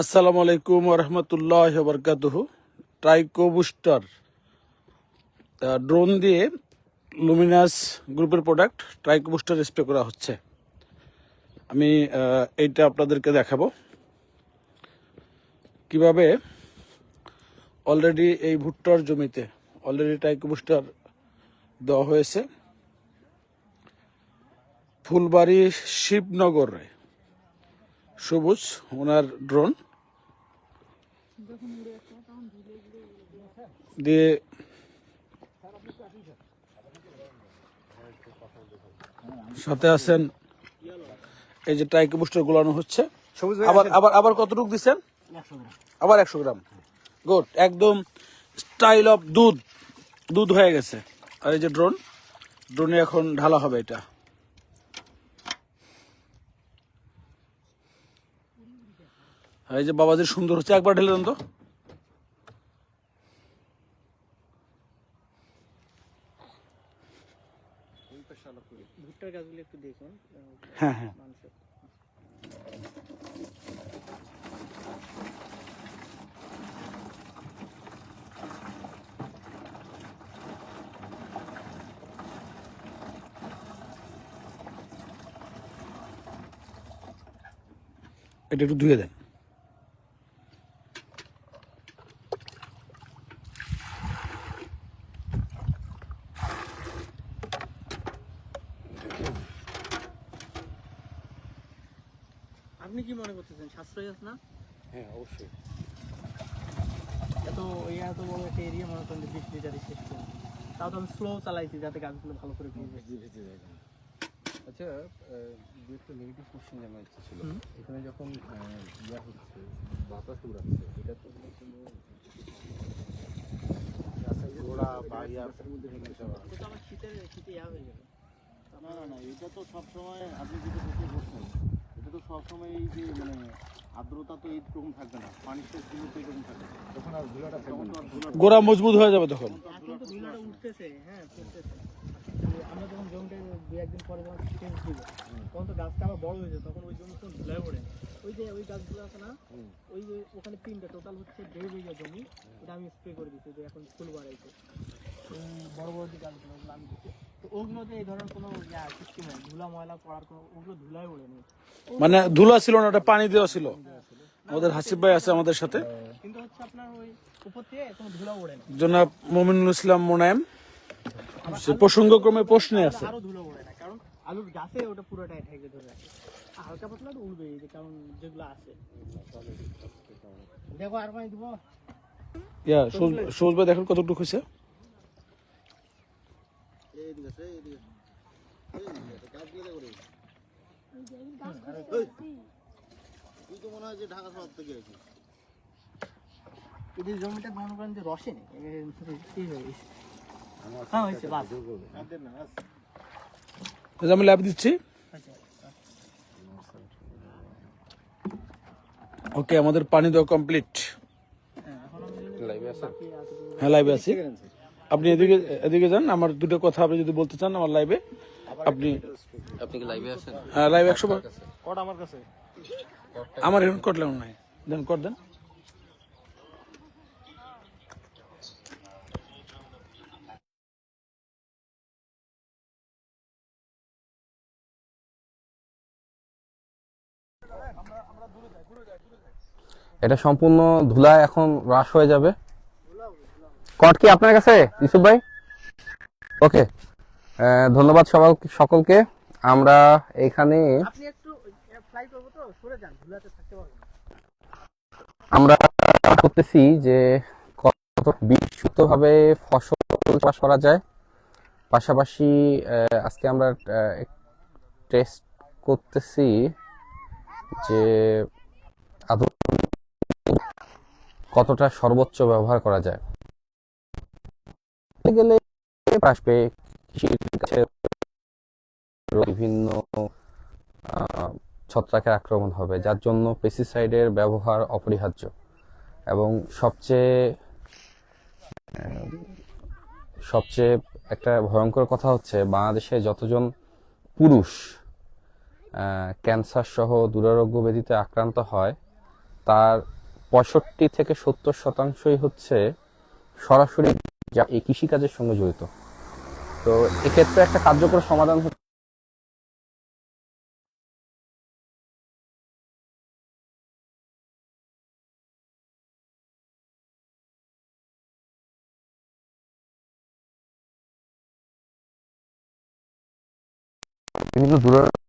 আসসালামু আলাইকুম রহমতুল্লাহ বরকাতুহু। ট্রাইকো বুস্টার ড্রোন দিয়ে লুমিনাস গ্রুপের প্রোডাক্ট ট্রাইকো বুস্টার স্প্রে করা হচ্ছে। আমি এইটা আপনাদেরকে দেখাবো। কীভাবে অলরেডি এই ভুট্টার জমিতে অলরেডি ট্রাইকো বুস্টার দেওয়া হয়েছে। ফুলবাড়ি শিবনগরে সবুজ ওনার ড্রোন দিয়ে সাথে আছেন এই যে টাইকে বুস্টার গুলানো হচ্ছে। আবার আবার আবার কতটুকু দিচ্ছেন আবার একশো গ্রাম। গুড একদম স্টাইল অফ দুধ। দুধ হয়ে গেছে। আর এই যে ড্রোন ড্রোনে এখন ঢালা হবে এটা। এই যে বাবাজির সুন্দর হচ্ছে একবার ঢেলে দেন তো। ভুট্টার গাছগুলো একটু দেখুন হ্যাঁ হ্যাঁ। এটা একটু ধুয়ে দেন। আপনি কি মনে করতেছেন সাশ্রয় আছে না? হ্যাঁ অবশ্যই। এত এই এত বড় একটা এরিয়া মনে করেন বিশ লিটারই শেষ করুন তাও তো আমি স্লো চালাইছি যাতে গাছগুলো ভালো করে ভিজে ভিজে যায়। আচ্ছা দু একটা নেগেটিভ কোশ্চেন ইচ্ছা ছিল। এখানে যখন ইয়া হচ্ছে বাতাস উড়াচ্ছে এটা তো গোড়া বা ইয়ার মধ্যে ভেঙে যাওয়া। তো আমার শীতের শীতে ইয়া হয়ে যাবে। না না না এটা তো সবসময় আপনি যেটা দেখে বলছেন এটা তো সবসময় এই যে মানে আর্দ্রতা তো এইরকম থাকবে না পানির শেষগুলো তো এরকম থাকবে তখন আর ধুলাটা থাকবে না। গোড়া মজবুত হয়ে যাবে তখন। এখন তো ধুলাটা উঠতেছে হ্যাঁ উঠতেছে। আমরা যখন জমিটা দু একদিন পরে যখন চেঞ্জ দিব তখন তো গাছটা আবার বড় হয়েছে তখন ওই জমি তো ধুলায় পড়ে ওই যে ওই গাছগুলো আছে না ওই যে ওখানে তিনটা টোটাল হচ্ছে দেড় বিঘা জমি এটা আমি স্প্রে করে দিচ্ছি যে এখন ফুল বাড়াইছে। ওই বড় বড় যে গাছগুলো আমি দিচ্ছি তো ওগুলোতে এই ধরনের কোনো সিস্টেম নেই ধুলা ময়লা পড়ার কোনো ওগুলো ধুলায় ওড়েনি। মানে ধুলা ছিল না ওটা পানি দেওয়া ছিল। আমাদের হাসিব ভাই আছে আমাদের সাথে। কিন্তু হচ্ছে আপনার ওই উপর থেকে কোনো ধুলা ওড়ে না। জনাব মোমিনুল ইসলাম মোনায়েম সে প্রসঙ্গক্রমে প্রশ্নে আছে। আরও ধুলো ওড়ে না কারণ আলুর গাছে ওটা পুরোটাই ঢেকে ধরে রাখে। হালকা পাতলা তো উড়বে এই যে কারণ যেগুলো আছে। দেখো আর পানি দিব। ইয়া সবুজ- সবুজ ভাই দেখেন কতটুকু হয়েছে? এইদিকে আছে, এইদিকে আছে। এইদিকে আছে, গাছগুলো দেখো রে। তুই তো মনে হয় যে ঢাকা শহর থেকে আছিস যে জমিটা মনে করেন যে রসে আমি ল্যাব দিচ্ছি ওকে আমাদের পানি দেওয়া কমপ্লিট হ্যাঁ লাইভে আছে আপনি এদিকে এদিকে যান আমার দুটো কথা আপনি যদি বলতে চান আমার লাইভে আপনি আপনি কি লাইভে আছেন? হ্যাঁ লাইভ একশো বার। কট আমার কাছে? আমার এখন করলাম নাই। দেন কর দেন। এটা সম্পূর্ণ ধুলায় এখন হ্রাস হয়ে যাবে। কট কি আপনার কাছে ইউসুফ ভাই? ওকে ধন্যবাদ সবাই সকলকে। আমরা এখানে। আমরা করতেছি যে কত বিশুদ্ধভাবে ফসল চাষ করা যায়। পাশাপাশি আজকে আমরা টেস্ট করতেছি যে আধুনিক কতটা সর্বোচ্চ ব্যবহার করা যায়। গেলে আসবে কৃষির কাছে বিভিন্ন ছত্রাকের আক্রমণ হবে, যার জন্য পেস্টিসাইডের ব্যবহার অপরিহার্য। এবং সবচেয়ে সবচেয়ে একটা ভয়ঙ্কর কথা হচ্ছে, বাংলাদেশে যতজন পুরুষ ক্যান্সার সহ দুরারোগ্য ব্যাধিতে আক্রান্ত হয়, তার পঁয়ষট্টি থেকে সত্তর শতাংশই হচ্ছে সরাসরি যা এই কৃষিকাজের সঙ্গে জড়িত। তো এক্ষেত্রে একটা কার্যকর সমাধান হচ্ছে বিভিন্ন দূর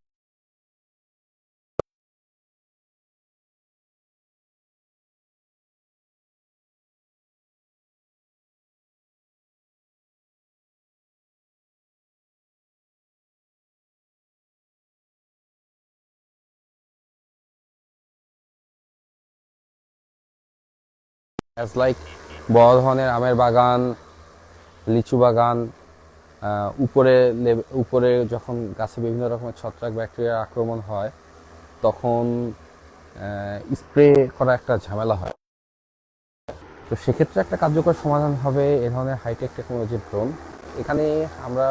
অ্যাজ লাইক বড় ধরনের আমের বাগান, লিচু বাগান উপরে উপরে যখন গাছে বিভিন্ন রকমের ছত্রাক ব্যাকটেরিয়ার আক্রমণ হয়, তখন স্প্রে করা একটা ঝামেলা হয়। তো সেক্ষেত্রে একটা কার্যকর সমাধান হবে এ ধরনের হাইটেক টেকনোলজির ড্রোন এখানে আমরা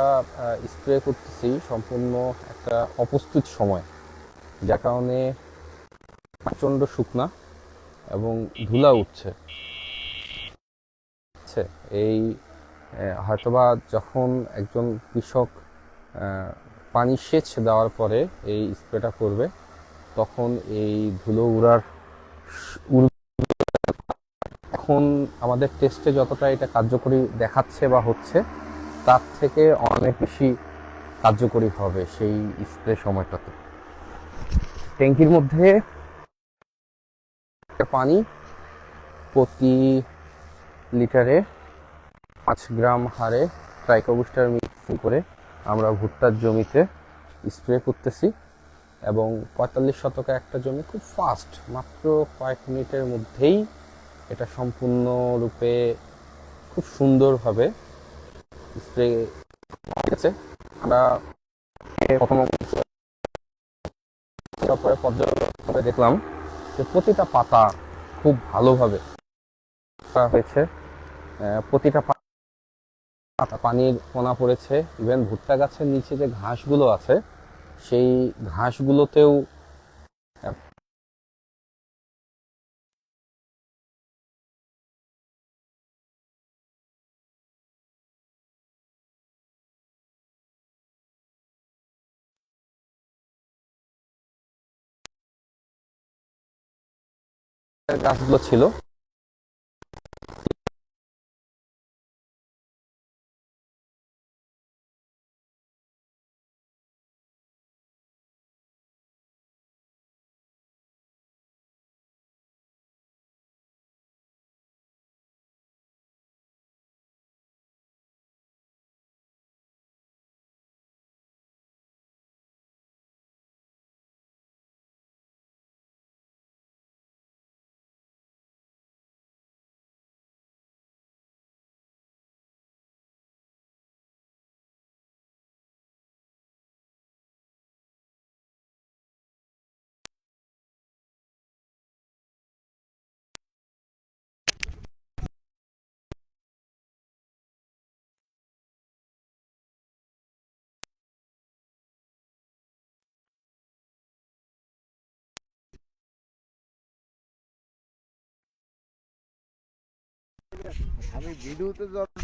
স্প্রে করতেছি সম্পূর্ণ একটা অপ্রস্তুত সময়, যার কারণে প্রচণ্ড শুকনা এবং ধুলা উঠছে। হচ্ছে এই হয়তোবা যখন একজন কৃষক পানি সেচ দেওয়ার পরে এই স্প্রেটা করবে, তখন এই ধুলো উড়ার এখন আমাদের টেস্টে যতটা এটা কার্যকরী দেখাচ্ছে বা হচ্ছে, তার থেকে অনেক বেশি কার্যকরী হবে সেই স্প্রে সময়টাতে। ট্যাঙ্কির মধ্যে পানি প্রতি লিটারে পাঁচ গ্রাম হারে ট্রাইকোবুস্টার মিক্স করে আমরা ভুট্টার জমিতে স্প্রে করতেছি এবং পঁয়তাল্লিশ শতকে একটা জমি খুব ফাস্ট মাত্র কয়েক মিনিটের মধ্যেই এটা সম্পূর্ণরূপে খুব সুন্দরভাবে স্প্রে গেছে। আমরা প্রথম তারপরে পর্যবেক্ষণ দেখলাম যে প্রতিটা পাতা খুব ভালোভাবে হয়েছে। প্রতিটা পাতা, পানির কোনা পড়েছে। ইভেন ভুট্টা গাছের নিচে যে ঘাসগুলো আছে, সেই ঘাসগুলোতেও, গাছগুলো ছিল। আমি ভিডিওতে যখন